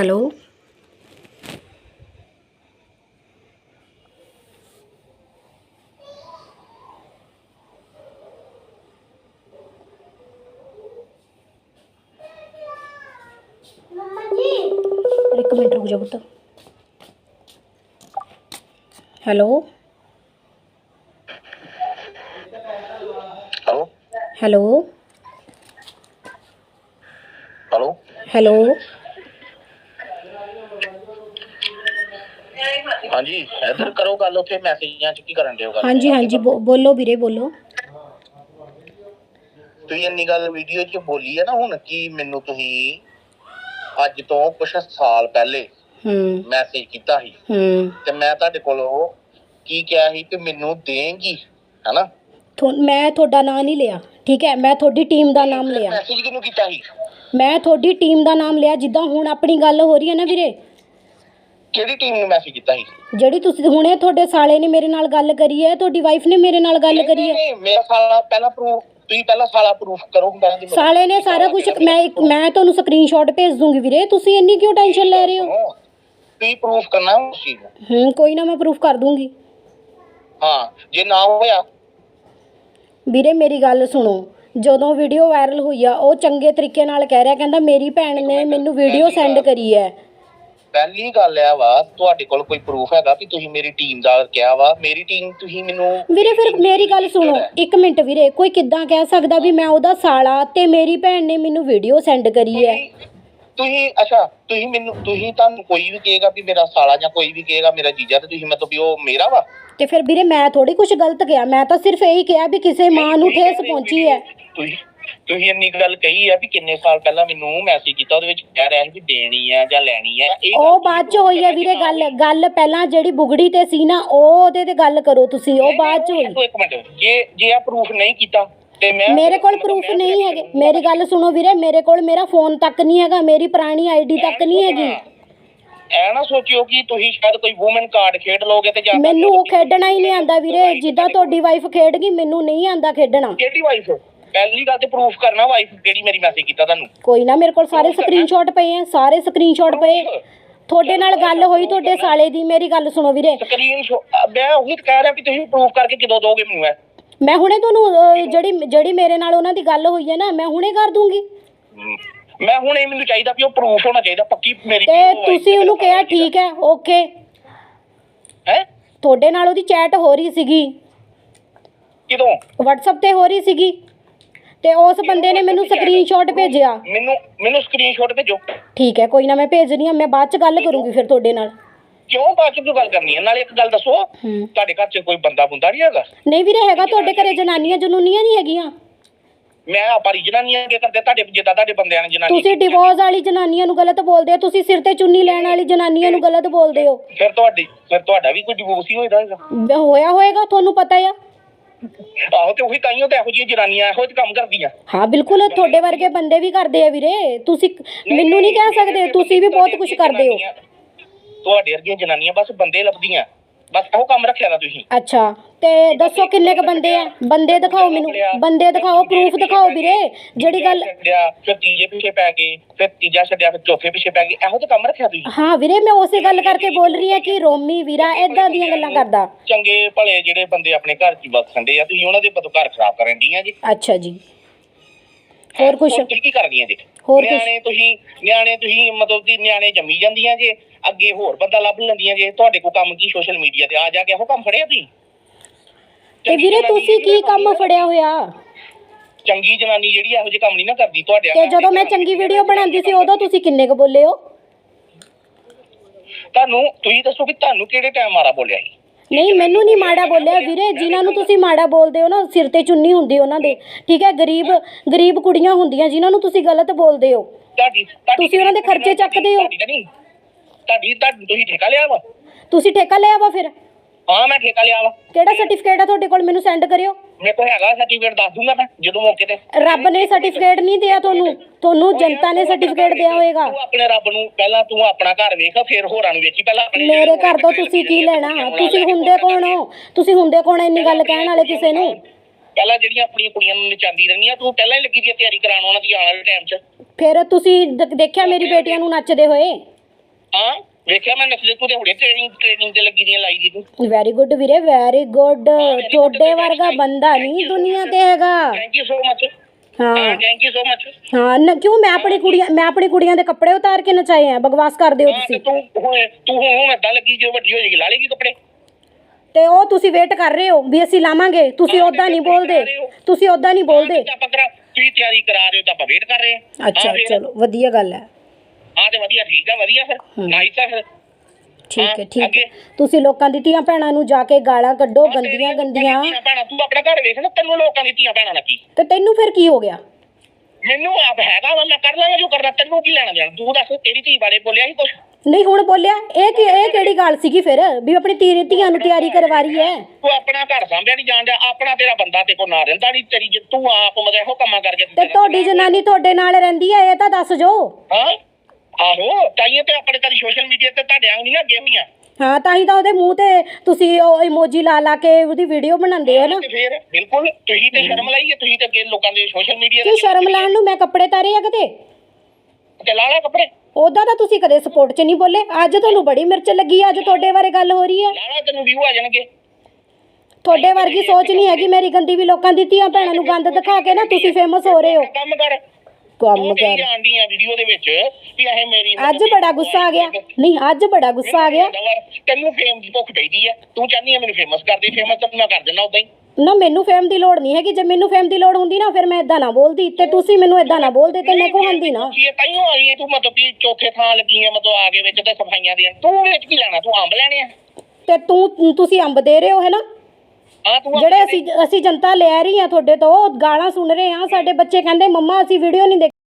Hello. ਮੰਮਾ ਜੀ। ਇੱਕ minute ਰੁਕ ਜਾ ਪੁੱਤ। Hello. Hello. Hello. Hello. Hello. ਹਾਂਜੀ ਇੱਧਰ ਕਰੋ ਗੱਲ ਉੱਥੇ ਮੈਸੇਜਾਂ 'ਚ ਕੀ ਕਰਨ ਦਿਓ ਗੱਲ? ਹਾਂਜੀ ਹਾਂਜੀ ਬੋ- ਬੋਲੋ ਵੀਰੇ ਬੋਲੋ। ਤੁਸੀਂ ਇੰਨੀ ਗੱਲ ਵੀਡੀਓ 'ਚ ਬੋਲੀ ਹੈ ਨਾ ਹੁਣ ਕੀ ਮੈਨੂੰ ਤੁਸੀਂ ਅੱਜ ਤੋਂ ਕੁਛ ਸਾਲ ਪਹਿਲੇ ਹੂੰ। ਮੈਸੇਜ ਕੀਤਾ ਸੀ। ਹੂੰ। ਤੇ ਮੈਂ ਤੁਹਾਡੇ ਕੋਲੋਂ ਕੀ ਕਿਹਾ ਸੀ ਕਿ ਮੈਨੂੰ ਦੇਂਗੀ ਹੈਨਾ? ਥੋ- ਮੈਂ ਤੁਹਾਡਾ ਨਾਂ ਨਹੀਂ ਲਿਆ ਠੀਕ ਹੈ? ਮੈਂ ਤੁਹਾਡੀ ਟੀਮ ਦਾ ਨਾਮ ਲਿਆ। ਮੈਸੇਜ ਕਿਹਨੂੰ ਕੀਤਾ ਸੀ? ਮੈਂ ਤੁਹਾਡੀ ਟੀਮ ਦਾ ਨਾਮ ਲਿਆ ਜਿੱਦਾਂ ਹੁਣ ਆਪਣੀ ਗੱਲ ਹੋ ਰਹੀ ਹੈ ਨਾ ਵੀਰੇ ਕਿਹੜੀ ਟੀਮ ਨੂੰ ਮੈਸੇਜ ਕੀਤਾ ਸੀ? ਜਿਹੜੀ ਤੁਸੀਂ ਹੁਣੇ ਤੁਹਾਡੇ ਸਾਲੇ ਨੇ ਮੇਰੇ ਨਾਲ ਗੱਲ ਕਰੀ ਹੈ ਤੁਹਾਡੀ ਵਾਈਫ ਨੇ ਮੇਰੇ ਨਾਲ ਗੱਲ ਨਹੀਂ, ਕਰੀ ਹੈ। ਨਹੀਂ, ਮੇਰਾ ਸਾਲਾ ਪਹਿਲਾਂ ਪ੍ਰੂਫ ਤੁਸੀਂ ਪਹਿਲਾਂ ਸਾਲਾ ਪ੍ਰੂਫ ਕਰੋ ਮੈਂ ਦੀ ਸਾਲੇ ਨੇ ਸਾਰਾ ਕੁਝ ਮੈਂ ਇੱਕ- ਮੈਂ ਤੁਹਾਨੂੰ ਸਕਰੀਨਸ਼ਾਟ ਭੇਜ ਦੂੰਗੀ ਵੀਰੇ ਤੁਸੀਂ ਇੰਨੀ ਕਿਉਂ ਟੈਨਸ਼ਨ ਲੈ ਰਹੇ ਹੋ? ਤੁਸੀਂ ਪ੍ਰੂਫ ਕਰਨਾ ਉਸ ਚੀਜ਼ ਨੂੰ। ਹੂੰ ਕੋਈ ਨਾ ਮੈਂ ਪ੍ਰੂਫ ਕਰ ਦੂੰਗੀ। ਹਾਂ ਜੇ ਨਾ ਹੋਇਆ। ਵੀਰੇ ਮੇਰੀ ਗੱਲ ਸੁਣੋ ਜਦੋਂ ਵੀਡੀਓ ਵਾਇਰਲ ਹੋਈ ਆ ਉਹ ਚੰਗੇ ਤਰੀਕੇ ਨਾਲ ਕਹਿ ਰਿਹਾ ਕਹਿੰਦਾ ਮੇਰੀ ਭੈਣ ਨੇ ਮੈਨੂੰ ਵੀਡੀਓ ਸੈਂਡ ਕਰੀ ਹੈ। ਪਹਿਲੀ ਗੱਲ ਆ ਵਾ ਤੁਹਾਡੇ ਕੋਲ ਕੋਈ ਪ੍ਰੂਫ ਹੈਗਾ ਕਿ ਤੁਸੀਂ ਮੇਰੀ ਟੀਮ ਦਾ ਕਿਹਾ ਵਾ? ਮੇਰੀ ਟੀਮ ਤੁਸੀਂ ਮੈਨੂੰ ਵੀਰੇ ਫਿਰ ਮੇਰੀ ਗੱਲ ਸੁਣੋ ਇੱਕ ਮਿੰਟ ਵੀਰੇ ਕੋਈ ਕਿੱਦਾਂ ਕਹਿ ਸਕਦਾ ਵੀ ਮੈਂ ਉਹਦਾ ਸਾਲਾ ਤੇ ਮੇਰੀ ਭੈਣ ਨੇ ਮੈਨੂੰ ਵੀਡੀਓ ਸੈਂਡ ਕਰੀ ਹੈ? ਤੁਸੀਂ- ਅੱਛਾ ਤੁਸੀਂ ਮੈਨੂੰ ਤੁਸੀਂ ਤੁਹਾਨੂੰ ਕੋਈ ਵੀ ਕਹੇਗਾ ਵੀ ਮੇਰਾ ਸਾਲਾ ਜਾਂ ਕੋਈ ਵੀ ਕਹੇਗਾ ਮੇਰਾ ਜੀਜਾ ਤੇ ਤੁਸੀਂ ਮਤਲਬ ਵੀ ਉਹ ਮੇਰਾ ਵਾ? ਤੇ ਫਿਰ ਵੀਰੇ ਮੈਂ ਥੋੜੀ ਕੁਝ ਗਲਤ ਕਿਹਾ ਮੈਂ ਤਾਂ ਸਿਰਫ ਇਹੀ ਕਿਹਾ ਵੀ ਕਿਸੇ ਮਾਂ ਨੂੰ ਠੇਸ ਪਹੁੰਚੀ ਹੈ। ਤੁਸੀਂ ਤੁਸੀਂ ਇੰਨੀ ਗੱਲ ਕਹੀ ਆ ਵੀ ਕਿੰਨੇ ਸਾਲ ਪਹਿਲਾਂ ਮੈਨੂੰ ਮੈਸੇਜ ਕੀਤਾ ਉਹਦੇ ਵਿੱਚ ਕਹਿ ਰਿਹਾ ਸੀ ਵੀ ਦੇਣੀ ਆ ਜਾਂ ਲੈਣੀ ਆ ਇਹ ਗੱਲ ਉਹ ਬਾਅਦ ਚ ਹੋਈ ਹੈ ਵੀਰੇ ਗੱਲ ਗੱਲ ਪਹਿਲਾਂ ਜਿਹੜੀ ਬੁਗੜੀ ਤੇ ਸੀ ਨਾ ਉਹ ਉਹਦੇ ਤੇ ਗੱਲ ਕਰੋ ਤੁਸੀਂ ਉਹ ਬਾਅਦ ਚ ਹੋਈ। ਇੱਕ- ਮਿੰਟ ਜੇ ਜੇ ਆ ਪ੍ਰੂਫ ਨਹੀਂ ਕੀਤਾ ਤੇ ਮੈਂ ਮੇਰੇ ਕੋਲ ਪ੍ਰੂਫ ਨਹੀਂ ਹੈਗੇ। ਮੇਰੀ ਗੱਲ ਸੁਣੋ ਵੀਰੇ ਮੇਰੇ ਕੋਲ ਮੇਰਾ ਫੋਨ ਤੱਕ ਨਹੀਂ ਹੈਗਾ ਮੇਰੀ ਪੁਰਾਣੀ ਆਈਡੀ ਤੱਕ ਨਹੀਂ ਹੈਗੀ। ਐ ਨਾ ਸੋਚਿਓ ਕਿ ਤੁਸੀਂ ਸ਼ਾਇਦ ਕੋਈ ਔਮਨ ਕਾਰਡ ਖੇਡ ਲੋਗੇ ਤੇ ਜਾਂ ਮੈਨੂੰ ਉਹ ਖੇਡਣਾ ਹੀ ਨਹੀਂ ਆਂਦਾ ਵੀਰੇ ਜਿੱਦਾਂ ਤੁਹਾਡੀ ਵਾਈਫ ਖੇਡ ਗਈ ਮੈਨੂੰ ਨਹੀਂ ਆਂਦਾ ਖੇਡਣਾ। ਕਿਹੜੀ ਵਾਈਫ ਪਹਿਲੀ ਗੱਲ ਤੇ ਪ੍ਰੂਫ ਕਰਨਾ ਵਾਈਫ ਕਿਹੜੀ ਮੇਰੀ ਮੈਸੇਜ ਕੀਤਾ ਤੁਹਾਨੂੰ। ਕੋਈ ਨਾ ਮੇਰੇ ਕੋਲ ਸਾਰੇ ਸਕਰੀਨਸ਼ਾਟ ਪਏ ਆ ਸਾਰੇ ਸਕਰੀਨਸ਼ਾਟ ਪਏ। ਤੁਹਾਡੇ ਨਾਲ ਗੱਲ ਹੋਈ ਤੁਹਾਡੇ ਸਾਲੇ ਦੀ ਮੇਰੀ ਗੱਲ ਸੁਣੋ ਵੀਰੇ। ਸਕਰੀਨ ਮੈਂ ਉਹੀ ਤਾਂ ਕਹਿ ਰਿਹਾ ਕਿ ਤੁਸੀਂ ਪ੍ਰੂਫ ਕਰਕੇ ਕਿਦੋਂ ਦੋਗੇ ਮੈਨੂੰ ਇਹ? ਮੈਂ ਹੁਣੇ ਤੁਹਾਨੂੰ ਅਹ, ਜਿਹੜੀ ਜਿਹੜੀ ਮੇਰੇ ਨਾਲ ਉਹਨਾਂ ਦੀ ਗੱਲ ਹੋਈ ਹੈ ਨਾ ਮੈਂ ਹੁਣੇ ਕਰ ਦੂੰਗੀ। ਹਮ, ਮੈਂ ਹੁਣ ਇਹ ਮੈਨੂੰ ਚਾਹੀਦਾ ਵੀ ਉਹ ਪ੍ਰੂਫ ਹੋਣਾ ਚਾਹੀਦਾ ਪੱਕੀ ਮੇਰੀ ਤੇ ਤੁਸੀਂ ਉਹਨੂੰ ਕਿਹਾ ਠੀਕ ਹੈ ਓਕੇ। ਹੈ? ਤੁਹਾਡੇ ਨਾਲ ਉਹਦੀ ਚੈਟ ਹੋ ਰਹੀ ਸੀਗੀ। ਕਿਦੋਂ? WhatsApp ਤੇ ਹੋ ਰਹੀ ਸੀਗੀ। ਤੇ ਉਸ ਬੰਦੇ ਨੇ ਮੈਨੂੰ ਸਕਰੀਨਸ਼ਾਟ ਭੇਜਿਆ। ਮੈਨੂੰ ਮੈਨੂੰ ਸਕਰੀਨਸ਼ਾਟ ਭੇਜੋ। ਠੀਕ ਹੈ ਕੋਈ ਨਾ ਮੈਂ ਭੇਜਣੀ ਆ ਮੈਂ ਬਾਅਦ ਚ ਗੱਲ ਕਰੂੰਗੀ ਫਿਰ ਤੁਹਾਡੇ ਨਾਲ। ਕਿਉਂ ਬਾਅਦ ਚ ਕਿਉਂ ਗੱਲ ਕਰਨੀ ਹੈ? ਨਾਲੇ ਇੱਕ ਗੱਲ ਦੱਸੋ ਹੂੰ। ਤੁਹਾਡੇ ਘਰ 'ਚ ਕੋਈ ਬੰਦਾ ਬੁੰਦਾ ਨਹੀਂ ਹੈਗਾ? ਨਹੀਂ ਵੀਰੇ ਹੈਗਾ ਤੁਹਾਡੇ ਘਰੇ ਜਨਾਨੀਆਂ ਜਨੂਨੀਆਂ ਨਹੀਂ ਹੈਗੀਆਂ। ਮੈਂ ਆਪਾਂ ਜਨਾਨੀਆਂ ਅੱਗੇ ਕਰਦੇ ਤੁਹਾਡੇ ਜਿੱਦਾਂ ਤੁਹਾਡੇ ਬੰਦਿਆਂ ਨੇ ਜਨਾਨੀ ਤੁਸੀਂ ਡਿਵੋਰਸ ਵਾਲੀ ਜਨਾਨੀਆਂ ਨੂੰ ਗਲਤ ਬੋਲਦੇ ਹੋ ਤੁਸੀਂ ਸਿਰ ਤੇ ਚੁੰਨੀ ਲੈਣ ਵਾਲੀ ਜਨਾਨੀਆਂ ਨੂੰ ਗਲਤ ਬੋਲਦੇ ਹੋ। ਫਿਰ ਤੁਹਾਡੀ ਫਿਰ ਤੁਹਾਡਾ ਵੀ ਕੋਈ ਡਿਵੋਰਸ ਹੀ ਬ- ਹੋਇਆ ਹੋਏਗਾ ਤੁਹਾਨੂੰ ਪਤਾ ਆ। ਆਹੋ ਤੇ ਉਹੀ ਤਾਈਓ ਤੇ ਇਹੋ ਜਿਹੀਆਂ ਜਨਾਨੀਆਂ ਇਹੋ ਜਿਹੇ ਕੰਮ ਕਰਦੀਆਂ। ਹਾਂ ਬਿਲਕੁਲ ਤੁਹਾਡੇ ਵਰਗੇ ਬੰਦੇ ਵੀ ਕਰਦੇ ਆ ਵੀਰੇ। ਤੁਸੀਂ ਮੈਨੂੰ ਨਹੀਂ ਕਹਿ ਸਕਦੇ ਤੁਸੀਂ ਵੀ ਬਹੁਤ ਕੁਝ ਕਰਦੇ ਹੋ। ਤੁਹਾਡੇ ਵਰਗੀਆਂ ਜਨਾਨੀਆਂ ਬਸ ਬੰਦੇ ਲੱਭਦੀਆਂ। ਬਸ ਇਹੋ ਕੰਮ ਰੱਖਿਆ ਦਾ ਤੁਸੀਂ। ਅੱਛਾ ਤੇ ਦੱਸੋ ਕਿੰਨੇ ਕ ਬੰਦੇ ਆ? ਬੰਦੇ ਦਿਖਾਓ ਮੈਨੂੰ। ਬੰਦੇ ਦਿਖਾਓ ਪ੍ਰੂਫ ਦਿਖਾਓ ਵੀਰੇ ਜਿਹੜੀ ਗੱਲ ਛੱਡਿਆ ਫਿਰ ਤੀਜੇ ਪਿੱਛੇ ਪੈ ਗਏ ਫਿਰ ਤੀਜਾ ਛੱਡਿਆ ਫਿਰ ਚੌਥੇ ਪਿੱਛੇ ਪੈ ਗਏ। ਇਹੋ ਜਿਹਾ ਕੰਮ ਰੱਖਿਆ ਤੁਸੀਂ? ਹਾਂ ਵੀਰੇ ਮੈਂ ਉਸੇ ਗੱਲ ਕਰਕੇ ਬੋਲ ਰਹੀ ਆ ਕਿ ਰੋਮੀ ਵੀਰਾ ਏਦਾਂ ਦੀਆਂ ਗੱਲਾਂ ਕਰਦਾ। ਚੰਗੇ ਭਲੇ ਜਿਹੜੇ ਬੰਦੇ ਆਪਣੇ ਘਰ 'ਚ ਵਸਣ ਦੇ ਆ ਤੁਸੀਂ ਉਹਨਾਂ ਦੇ ਬਦੋ ਘਰ ਖਰਾਬ ਕਰਨ ਦੀਆਂ ਜੀ। ਅੱਛਾ ਜੀ। ਹੋਰ ਕੁਛ? ਕੀ ਕਰਦੀਆਂ ਜੀ? ਹੋਰ ਕੁਛ? ਨਿਆਣੇ ਤੁਸੀਂ ਨਿਆਣੇ ਤੁਸੀਂ ਮਤਲਬ ਕਿ ਨਿਆਣੇ ਜੰਮੀ ਜਾਂਦੀਆਂ ਜੇ ਅੱਗੇ ਹੋਰ ਬੰਦਾ ਲੱਭ ਲੈਂਦੀਆਂ ਜੇ ਤੁਹਾਡੇ ਕੋਲ ਕੰਮ ਕੀ ਸੋਸ਼ਲ ਮੀਡੀਆ ਤੇ? ਆ ਜਾ ਕੇ ਇਹੋ ਕੰਮ ਫੜਿਆ ਤੁਸੀਂ? ਤੇ ਵੀਰੇ ਤੁਸੀਂ ਕੀ ਕੰਮ ਫੜਿਆ ਹੋਇਆ? ਚੰਗੀ ਜਨਾਨੀ ਜਿਹੜੀ ਇਹੋ ਜਿਹੇ ਕੰਮ ਨਹੀਂ ਨਾ ਕਰਦੀ ਤੁਹਾਡੇ ਤੇ ਜਦੋਂ ਮੈਂ ਚੰਗੀ ਵੀਡੀਓ ਬਣਾਉਂਦੀ ਸੀ ਉਦੋਂ ਤੁਸੀਂ ਕਿੰਨੇ ਕ ਬੋਲੇ ਹੋ? ਤੁਹਾਨੂੰ ਤੁਸੀਂ ਦੱਸੋ ਕਿ ਤੁਹਾਨੂੰ ਕਿਹੜੇ ਟਾਈਮ ਮਾਰਾ ਬੋਲਿਆ ਸੀ? ਨਹੀਂ ਮੈਨੂੰ ਨਹੀਂ ਮਾੜਾ ਬੋਲਿਆ। ਵੀਰੇ ਜਿਨ੍ਹਾਂ ਨੂੰ ਤੁਸੀਂ ਮਾੜਾ ਬੋਲਦੇ ਹੋ ਨਾ ਸਿਰ ਤੇ ਚੁੰਨੀ ਹੁੰਦੀ ਉਹਨਾਂ ਦੇ ਠੀਕ ਹੈ? ਗਰੀਬ ਗਰੀਬ ਕੁੜੀਆਂ ਹੁੰਦੀਆਂ ਜਿਨ੍ਹਾਂ ਨੂੰ ਤੁਸੀਂ ਗਲਤ ਬੋਲਦੇ ਹੋ। ਤੁਹਾਡੀ ਤੁਹਾਡੀ ਤੁਸੀਂ ਉਹਨਾਂ ਦੇ ਖਰਚੇ ਚੱਕਦੇ ਹੋ? ਤੁਹਾਡੀ ਤਾਂ ਨਹੀਂ। ਤੁਹਾਡੀ ਤੁਹਾਡੀ ਤੁਸੀਂ ਠੇਕਾ ਲਿਆ ਵਾ? ਤੁਸੀਂ ਠੇਕਾ ਲਿਆ ਵਾ ਫਿਰ? ਹਾਂ ਮੈਂ ਠੇਕਾ ਲਿਆ ਵਾ। ਕਿਹੜਾ ਸਰਟੀਫਿਕੇਟ ਆ ਤੁਹਾਡੇ ਕੋਲ? ਮੈਨੂੰ ਸੈਂਡ ਕਰਿਓ। ਮੇਰੇ ਕੋਲ ਹੈਗਾ ਸਰਟੀਫਿਕੇਟ ਦੱਸ ਦੂੰਗਾ ਮੈਂ ਜਦੋਂ ਮੌਕੇ ਤੇ। ਰੱਬ ਨੇ ਸਰਟੀਫਿਕੇਟ ਨਹੀਂ ਦਿਆ ਤੁਹਾਨੂੰ। ਤੁਹਾਨੂੰ ਜਨਤਾ ਨੇ ਸਰਟੀਫਿਕੇਟ ਦਿਆ ਹੋਏਗਾ। ਤੂੰ ਆਪਣੇ ਰੱਬ ਨੂੰ ਪਹਿਲਾਂ ਤੂੰ ਆਪਣਾ ਘਰ ਵੇਖ ਫਿਰ ਹੋਰਾਂ ਨੂੰ ਵੇਚੀ ਪਹਿਲਾਂ ਆਪਣੇ ਮੇਰੇ ਘਰ ਤੋਂ ਤੁਸੀਂ ਕੀ ਲੈਣਾ? ਤੁਸੀਂ ਹੁੰਦੇ ਕੌਣ ਹੋ? ਤੁਸੀਂ ਹੁੰਦੇ ਕੌਣ ਇੰਨੀ ਗੱਲ ਕਹਿਣ ਵਾਲੇ ਕਿਸੇ ਨੂੰ? ਪਹਿਲਾਂ ਜਿਹੜੀਆਂ ਆਪਣੀਆਂ ਕੁੜੀਆਂ ਨੂੰ ਨਚਾਉਂਦੀ ਰਹਿੰਦੀਆਂ ਤੂੰ ਪਹਿਲਾਂ ਹੀ ਲੱਗੀ ਦੀ ਤਿਆਰੀ ਕਰਾਉਣ ਉਹਨਾਂ ਦੀ ਆਉਣ ਵਾਲੇ ਟਾਈਮ 'ਚ। ਫਿਰ ਤੁਸੀਂ ਦ- ਦੇਖਿਆ ਮੇਰੀ ਬੇਟੀਆਂ ਨੂੰ ਨੱਚਦੇ ਹੋਏ? ਹਾਂ। ਵੇਖਿਆ ਮੈਂ ਨਸਲੇ ਤੂੰ ਤੇ ਹੁਣੇ ਟ੍ਰੇਨਿੰਗ ਟ੍ਰੇਨਿੰਗ ਤੇ ਲੱਗੀ ਦੀਆਂ ਲਾਈ ਦੀ ਤੂੰ। ਵੈਰੀ ਗੁੱਡ ਵੀਰੇ ਵੈਰੀ ਗੁੱਡ ਤੁਹਾਡੇ ਵਰਗਾ ਬੰਦਾ ਨਹੀਂ ਦੁਨੀਆ ਤੇ ਹੈਗਾ। ਥੈਂਕ ਯੂ ਸੋ ਮਚ ਹਾਂ। ਥੈਂਕ ਯੂ ਸੋ ਮਚ ਹਾਂ ਨ- ਕਿਉਂ ਮੈਂ ਆਪਣੀ ਕੁੜੀਆਂ ਮੈਂ ਆਪਣੀ ਕੁੜੀਆਂ ਦੇ ਕੱਪੜੇ ਉਤਾਰ ਕੇ ਨਚਾਏ ਆ ਬਕਵਾਸ ਕਰਦੇ ਹੋ ਤੁਸੀਂ। ਤੂੰ ਤੂੰ ਹੁਣ ਏਦਾਂ ਲੱਗੀ ਜੋ ਵੱਡੀ ਹੋ ਜਾਏਗੀ ਲਾ ਲੇਗੀ ਕੱਪੜੇ? ਤੇ ਉਹ ਤੁਸੀਂ ਵੇਟ ਕਰ ਰਹੇ ਹੋ ਵੀ ਅਸੀਂ ਲਾਵਾਂਗੇ। ਤੁਸੀਂ ਉਦਾਂ ਨਹੀਂ ਬੋਲਦੇ। ਤੁਸੀਂ ਉਦਾਂ ਨਹੀਂ ਬੋਲਦੇ। ਤਾਂ ਆਪਾਂ ਕਰਾ ਤੁਸੀਂ ਤਿਆਰੀ ਕਰਾ ਰਹੇ ਹੋ ਤਾਂ ਆਪਾਂ ਵੇਟ ਕਰ ਰਹੇ ਹਾਂ। ਅੱਛਾ। ਚਲੋ ਵਧੀਆ ਗੱਲ ਹੈ। ਹਾਂ ਤੇ ਵਧੀਆ ਠੀਕ ਆ ਵਧੀਆ ਫਿਰ। ਨਾਈਸ ਆ ਫਿਰ। ਠੀਕ ਹਾਂ, ਹੈ ਠੀਕ? ਹੈ। ਤੁਸੀਂ ਲੋਕਾਂ ਦੀ ਧੀਆਂ ਭੈਣਾਂ ਨੂੰ ਜਾ ਕੇ ਗਾਲਾਂ ਕੱਢੋ ਗੰਦੀਆਂ ਤੇਰੀਆਂ ਗੰਦੀਆਂ। ਧੀਆਂ ਭੈਣਾਂ ਤੂੰ ਆਪਣਾ ਘਰ ਵੇਖ ਨਾ ਤੈਨੂੰ ਲੋਕਾਂ ਦੀ ਧੀਆਂ ਭੈਣਾਂ ਨਾਲ ਕੀ ਤੇ ਤੈਨੂੰ ਫਿਰ ਕੀ ਹੋ ਗਿਆ? ਮੈਨੂੰ ਆਪ ਹੈਗਾ ਵਾ ਮੈਂ ਕਰ ਲਾਂਗਾ ਜੋ ਕਰਨਾ ਤੈਨੂੰ ਕੀ ਲੈਣਾ ਦੇਣਾ ਤੂੰ ਦੱਸ ਤੇਰੀ ਧੀ ਬਾਰੇ ਬੋਲਿਆ ਸੀ ਕੁਛ? ਨਹੀਂ ਹੁਣ ਬੋਲਿਆ। ਇਹ ਕੀ ਇਹ ਕਿਹੜੀ ਗੱਲ ਸੀਗੀ ਫਿਰ? ਵੀ ਆਪਣੀ ਧੀ ਧੀਆਂ ਨੂੰ ਤਿਆਰੀ ਕਰਵਾ ਰਹੀ ਹੈ। ਤੂੰ ਆਪਣਾ ਘਰ ਸਾਂਭਿਆ ਨਹੀਂ ਜਾਣ ਡਿਆ ਆਪਣਾ ਤੇਰਾ ਬੰਦਾ ਤੇ ਕੋ ਨਾ ਰਹਿੰਦਾ ਨਹੀਂ ਤੇਰੀ ਜੇ ਤੂੰ ਆਪ ਮਤਲਬ ਇਹੋ ਕੰਮਾਂ ਕਰਕੇ ਤੇ ਤੁਹਾਡੀ ਜਨਾਨੀ ਤੁਹਾਡੇ ਨਾਲ ਰਹਿੰਦੀ ਹੈ ਇਹ ਤਾਂ ਦੱਸ ਜੋ। ਹਾਂ? ਆਹੋ ਤਾਈਏ ਤੇ ਆਪਣੇ ਕਦੀ ਸੋਸ਼ਲ ਮੀਡੀਆ ਤੇ ਤੁਹਾਡੇ ਆਂਗ ਨਹੀਂ ਨਾ ਹੋਈਆਂ। ਹਾਂ ਤਾਂ ਹੀ ਤਾਂ ਉਹਦੇ ਮੂੰਹ ਤੇ ਤੁਸੀਂ ਉਹ ਇਮੋਜੀ ਲਾ ਲਾ ਕੇ ਉਹਦੀ ਵੀਡੀਓ ਬਣਾਉਂਦੇ ਹੋ ਨਾ। ਤੇ ਫੇਰ ਬਿਲਕੁਲ ਤੁਸੀਂ ਤੇ ਸ਼ਰਮ ਲਾਈ ਹੈ ਤੁਸੀਂ ਤੇ ਅੱਗੇ ਲੋਕਾਂ ਦੇ ਸੋਸ਼ਲ ਮੀਡੀਆ ਕਿ ਸ਼ਰਮ ਲਾਣ ਨੂੰ? ਮੈਂ ਕੱਪੜੇ ਤਾਰੇ ਆ ਕਿਤੇ? ਤੇ ਲਾ ਲਾ ਕੱਪੜੇ। ਉਦਾਂ ਤਾਂ ਤੁਸੀਂ ਕਦੇ ਸਪੋਰਟ 'ਚ ਨਹੀਂ ਬੋਲੇ। ਅੱਜ ਤੁਹਾਨੂੰ ਬੜੀ ਮਿਰਚ ਲੱਗੀ ਅੱਜ ਤੁਹਾਡੇ ਬਾਰੇ ਗੱਲ ਹੋ ਰਹੀ ਹੈ ਲਾ ਲਾ ਤੈਨੂੰ ਵਿਊ ਆ ਜਾਣਗੇ। ਤੁਹਾਡੇ ਵਰਗੀ ਸੋਚ ਨਹੀਂ ਹੈਗੀ ਮੇਰੀ ਗੰਦੀ ਵੀ ਲੋਕਾਂ ਦੀ ਧੀਆਂ ਭੈਣਾਂ ਨੂੰ ਗੰਦ ਦਿਖਾ ਕੇ ਨਾ ਤੁਸੀਂ ਫੇਮਸ ਹੋ ਰਹੇ ਹੋ। ਕੰਮ ਕਰ। ਕੰਮ ਕਰ। ਜਾਣਦੀ ਆ ਵੀਡੀਓ ਦੇ ਵਿੱਚ ਵੀ ਇਹ ਮੇਰੀ ਅੱਜ ਬੜਾ ਗੁੱਸਾ ਆ ਗਿਆ। ਨਹੀਂ ਅੱਜ ਬੜਾ ਗੁੱਸਾ ਆ ਗਿਆ। ਤੈਨੂੰ ਫੇਮ ਦੀ ਭੁੱਖ ਪੈਦੀ ਆ। ਤੂੰ ਚਾਹਨੀ ਆ ਮੈਨੂੰ ਫੇਮਸ ਕਰ ਦੇ। ਫੇਮਸ ਤਾਂ ਮੈਂ ਕਰ ਦਿੰਦਾ ਉਦਾਂ ਹੀ। ਨਾ ਮੈਨੂੰ ਫੇਮ ਦੀ ਲੋੜ ਨਹੀਂ ਹੈਗੀ। ਜੇ ਮੈਨੂੰ ਫੇਮ ਦੀ ਲੋੜ ਹੁੰਦੀ ਨਾ ਫਿਰ ਮੈਂ ਇਦਾਂ ਨਾ ਬੋਲਦੀ। ਤੇ ਤੁਸੀਂ ਮੈਨੂੰ ਇਦਾਂ ਨਾ ਬੋਲਦੇ ਤੇ ਮੈਂ ਕਹਾਂਦੀ ਨਾ। ਕੀ ਤਾਈਓ ਆਈ ਤੂੰ ਮਤਲਬ ਕਿ ਚੌਥੇ ਥਾਂ ਲੱਗੀ ਆ ਮਤਲਬ ਆਗੇ ਵਿੱਚ ਤੇ ਸਫਾਈਆਂ ਦੇਣ ਤੂੰ ਵਿੱਚ ਕੀ ਲੈਣਾ? ਤੂੰ ਅੰਬ ਲੈਣੇ ਆ। ਤੇ ਤੂੰ ਤੁਸੀਂ ਅੰਬ ਦੇ ਰਹੇ ਹੋ ਹੈ ਨਾ? ਜਿਹੜੇ ਅਸੀਂ ਅਸੀਂ ਜਨਤਾ ਲੈ ਰਹੀ ਆ ਤੁਹਾਡੇ ਤੋਂ ਗਾਲਾਂ ਸੁਣ ਰਹੇ ਆ। ਸਾਡੇ ਬੱਚੇ ਕਹਿੰਦੇ ਮੰਮਾ ਅਸੀਂ ਵੀਡੀਓ ਨਹੀਂ